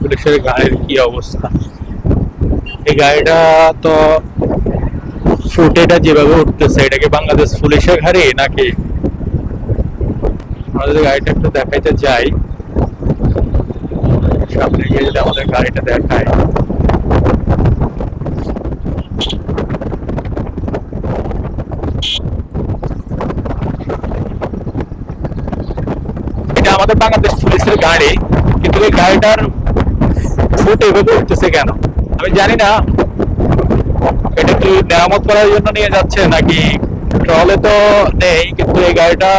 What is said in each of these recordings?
পুলিশের গাড়ির কি অবস্থা? এই গাড়িটা তো ফুটেটা যেভাবে উঠতেছে, এটা কি বাংলাদেশ পুলিশের গাড়ি নাকি? যদি গাড়িটা একটু দেখাইতে যাই, সামনে গিয়ে যদি আমাদের গাড়িটা দেখায় এটা আমাদের বাংলাদেশ পুলিশের গাড়ি, কিন্তু এই গাড়িটার ফুট এভাবে উঠতেছে কেন? আমি জানি না। এটা কি মেরামত করার জন্য নিয়ে যাচ্ছে নাকি ট্রলে তো নেই, কিন্তু এই গাড়িটা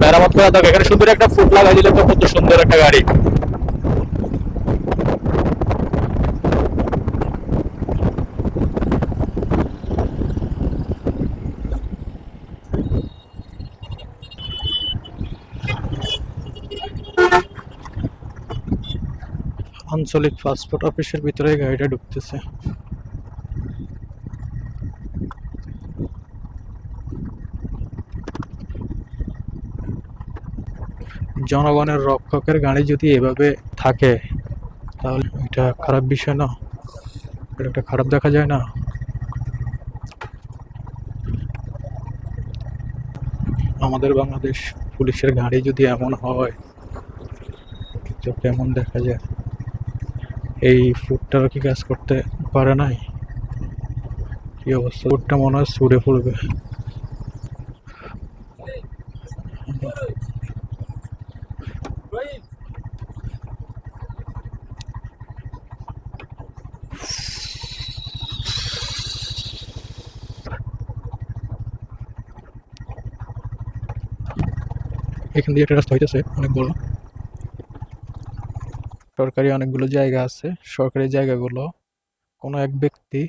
মেরামত করা দরকার। এখানে সুন্দর একটা ফুট লাগাই দিলে তো কত সুন্দর একটা গাড়ি। আঞ্চলিক পাসপোর্ট অফিসের ভিতরে গাড়িটা ঢুকতেছে। জনগণের রক্ষকের গাড়ি যদি এভাবে থাকে, তাহলে এটা খারাপ বিষয় না। এটা একটা খারাপ দেখা যায় না। আমাদের বাংলাদেশ পুলিশের গাড়ি যদি এমন হয়, তো কেমন দেখা যায়? এই ফুটটা কি কাজ করতে পারে নাই? কি অবস্থা? ফুটটা মনে হয় সুড়ে পড়বে। এখান দিয়ে একটা রাস্তা হইতেছে, অনেক বড়। সরকারি অনেকগুলো জায়গা আছে সরকারি জায়গাগুলো কোনো এক ব্যক্তি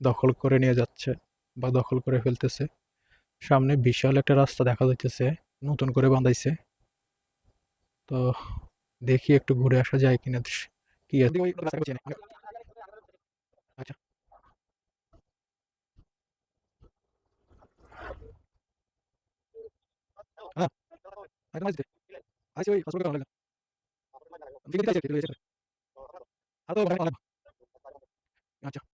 দখল করে নিয়ে যাচ্ছে বা দখল করে ফেলতেছে সামনে বিশাল একটা রাস্তা দেখা যাইতেছে নতুন করে বাঁধাইছে তো দেখি একটু ঘুরে আসা যায় কিনা কি আচ্ছা হ্যাঁ আসছে ওই হসপিটাল দিকে দিকে আছে দিকে আছে আর তো আচ্ছা